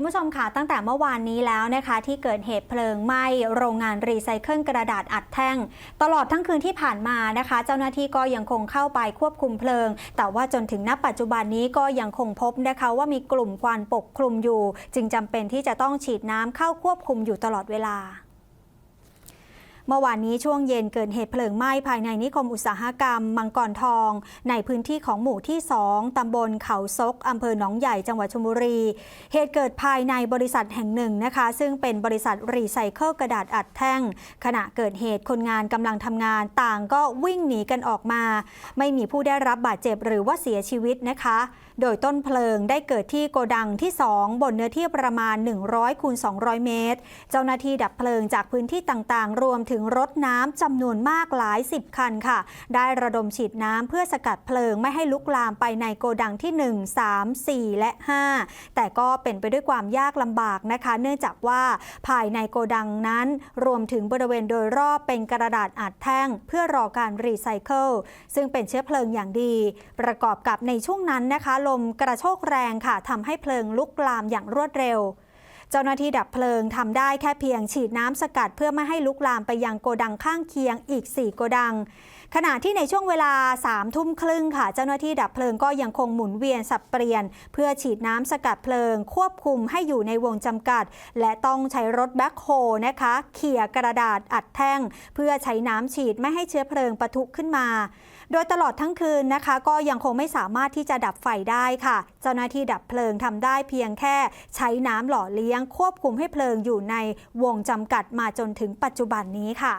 คุณผู้ชมค่ะตั้งแต่เมื่อวานนี้แล้วนะคะ ที่เกิดเหตุเพลิงไหม้โรงงานรีไซเคิลกระดาษอัดแท่ง ตลอดทั้งคืนที่ผ่านมานะคะ เจ้าหน้าที่ก็ยังคงเข้าไปควบคุมเพลิง แต่ว่าจนถึงณปัจจุบันนี้ก็ยังคงพบนะคะว่ามีกลุ่มควันปกคลุมอยู่ จึงจำเป็นที่จะต้องฉีดน้ำเข้าควบคุมอยู่ตลอดเวลา เมื่อวานนี้ช่วงเย็นเกิดเหตุเพลิงไหม้ภายในนิคมอุตสาหกรรม มังกรทอง ในพื้นที่ของหมู่ที่ 2 ตำบลเขาซกอำเภอหนองใหญ่จังหวัดชลบุรี เหตุเกิดภายในบริษัทแห่งหนึ่งนะคะ ซึ่งเป็นบริษัทรีไซเคิลกระดาษอัดแท่ง ขณะเกิดเหตุคนงานกำลังทำงานต่างก็วิ่งหนีกันออกมา ไม่มีผู้ได้รับบาดเจ็บหรือว่าเสียชีวิตนะคะ โดยต้นเพลิงได้เกิดที่โกดังที่ 2 บนเนื้อที่ประมาณ 100คูณ200 เมตร เจ้าหน้าที่ดับเพลิงจากพื้นที่ต่างๆ รวมถึงรถน้ำจำนวนมากหลาย10คันค่ะ ได้ระดมฉีดน้ำเพื่อสกัดเพลิงไม่ให้ลุกลามไปในโกดังที่ 1 3 4 และ 5 แต่ก็เป็นไปด้วยความยากลำบากนะคะ เนื่องจากว่าภายในโกดังนั้น รวมถึงบริเวณโดยรอบเป็นกระดาษอัดแท่ง เพื่อรอการรีไซเคิลซึ่งเป็นเชื้อเพลิงอย่างดี ประกอบกับในช่วงนั้นนะคะ ลมกระโชกแรงค่ะทำให้เพลิงลุกลามอย่างรวดเร็ว เจ้าหน้าที่ดับเพลิงทำได้แค่เพียงฉีดน้ำสกัดเพื่อไม่ให้ลุกลามไปยังโกดังข้างเคียงอีก 4 โกดัง ขณะที่ในช่วงเวลา3ทุ่มครึ่งค่ะ เจ้าหน้าที่ดับเพลิงก็ยังคงหมุนเวียนสับเปลี่ยน เพื่อฉีดน้ำสกัดเพลิง ควบคุมให้อยู่ในวงจำกัด และต้องใช้รถแบ็คโฮนะคะเขี่ยกระดาษอัดแท่ง เพื่อใช้น้ำฉีดไม่ให้เชื้อเพลิงปะทุขึ้นมา โดยตลอดทั้งคืนนะคะ ก็ยังคงไม่สามารถที่จะดับไฟได้ค่ะ เจ้าหน้าที่ดับเพลิงทำได้เพียงแค่ใช้น้ำหล่อเลี้ยงยงควบคุมให้เพลิงอยู่ในวงจำกัดมาจนถึงปัจจุบันนี้ค่ะ